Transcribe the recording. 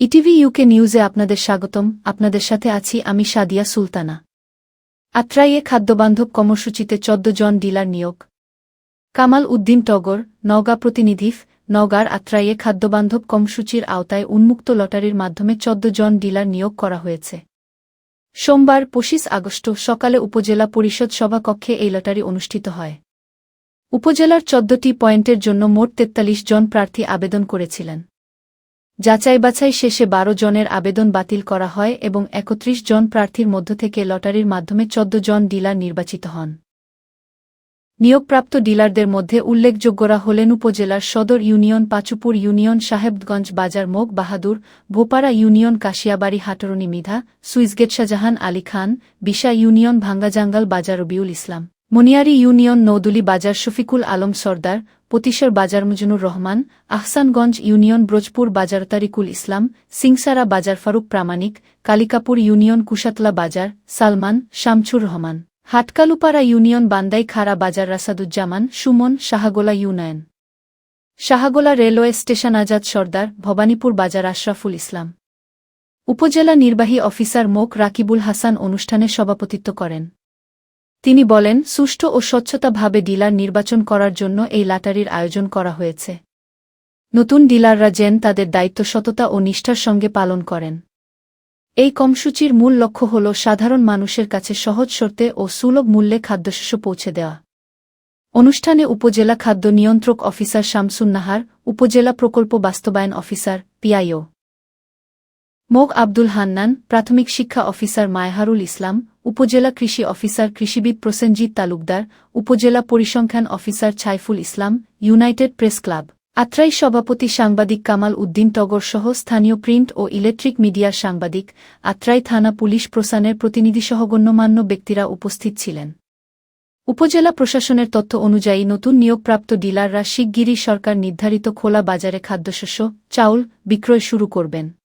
ETV UK নিউজে আপনাদের স্বাগতম। আপনাদের সাথে আছি আমি সাদিয়া সুলতানা। আত্রাইয়ে খাদ্যবান্ধব কর্মসূচিতে চোদ্দ জন ডিলার নিয়োগ। কামাল উদ্দিন টগর, নওগাঁ প্রতিনিধিফ নওগাঁর আত্রাইয়ে খাদ্যবান্ধব কর্মসূচির আওতায় উন্মুক্ত লটারির মাধ্যমে চোদ্দ জন ডিলার নিয়োগ করা হয়েছে। সোমবার, পঁচিশ আগস্ট সকালে উপজেলা পরিষদ সভাকক্ষে এই লটারি অনুষ্ঠিত হয়। উপজেলার চোদ্দটি পয়েন্টের জন্য মোট তেতাল্লিশ জন প্রার্থী আবেদন করেছিলেন। যাচাই বাছাই শেষে বারো জনের আবেদন বাতিল করা হয় এবং একত্রিশ জন প্রার্থীর মধ্য থেকে লটারির মাধ্যমে চোদ্দ জন ডিলার নির্বাচিত হন। নিয়োগপ্রাপ্ত ডিলারদের মধ্যে উল্লেখযোগ্যরা হলেন উপজেলার সদর ইউনিয়ন পাচুপুর ইউনিয়ন সাহেবগঞ্জ বাজার মোগ বাহাদুর ভোপারা ইউনিয়ন কাশিয়াবাড়ি হাটরনি Midha sluice gate Shahjahan Ali Khan, Bisha union Bhangajangal বাজার রবিউল ইসলাম মনিয়ারি ইউনিয়ন নৌদুলি বাজার শফিকুল আলম সর্দার পতিশর বাজার মুজনুর রহমান, আহসানগঞ্জ ইউনিয়ন ব্রজপুর বাজার তারিকুল ইসলাম, সিংসারা বাজার ফারুক প্রামাণিক, কালিকাপুর ইউনিয়ন কুশাতলা বাজার, সালমান, শামছুর রহমান। হাটকালুপাড়া ইউনিয়ন বান্দাই খাড়া বাজার Rashaduzzaman, Sumon, Shahagola union. Shahagola railway station Azad Sardar, Bhabanipur বাজার আশরাফুল ইসলাম। উপজেলা নির্বাহী অফিসার মোক রাকিবুল হাসান অনুষ্ঠানে সভাপতিত্ব করেন। তিনি বলেন, সুষ্ঠু ও স্বচ্ছতাভাবে ডিলার নির্বাচন করার জন্য এই লাটারির আয়োজন করা হয়েছে। নতুন ডিলাররা যেন তাদের দায়িত্ব, সততা ও নিষ্ঠার সঙ্গে পালন করেন। এই কর্মসূচির মূল লক্ষ্য হল সাধারণ মানুষের কাছে সহজ শর্তে ও সুলভ মূল্যে খাদ্যশস্য পৌঁছে দেওয়া। অনুষ্ঠানে উপজেলা খাদ্য নিয়ন্ত্রক অফিসার শামসুন নাহার, উপজেলা প্রকল্প বাস্তবায়ন অফিসার পিআইও মোগ আব্দুল হান্নান, প্রাথমিক শিক্ষা অফিসার মায়হারুল ইসলাম উপজেলা কৃষি অফিসার কৃষিবিদ প্রসেনজিৎ তালুকদার, উপজেলা পরিসংখ্যান officer Saiful Islam, united press club. Atrai সভাপতি সাংবাদিক কামাল উদ্দিন টগর সহ স্থানীয় প্রিন্ট ও ইলেকট্রিক মিডিয়ার সাংবাদিক, আত্রাই থানা পুলিশ প্রসানের প্রতিনিধিসহ গণ্যমান্য ব্যক্তিরা উপস্থিত ছিলেন। উপজেলা প্রশাসনের তথ্য অনুযায়ী নতুন নিয়োগপ্রাপ্ত ডিলাররা শিগগিরই সরকার নির্ধারিত খোলা বাজারে খাদ্যশস্য, চাউল বিক্রয় শুরু করবেন।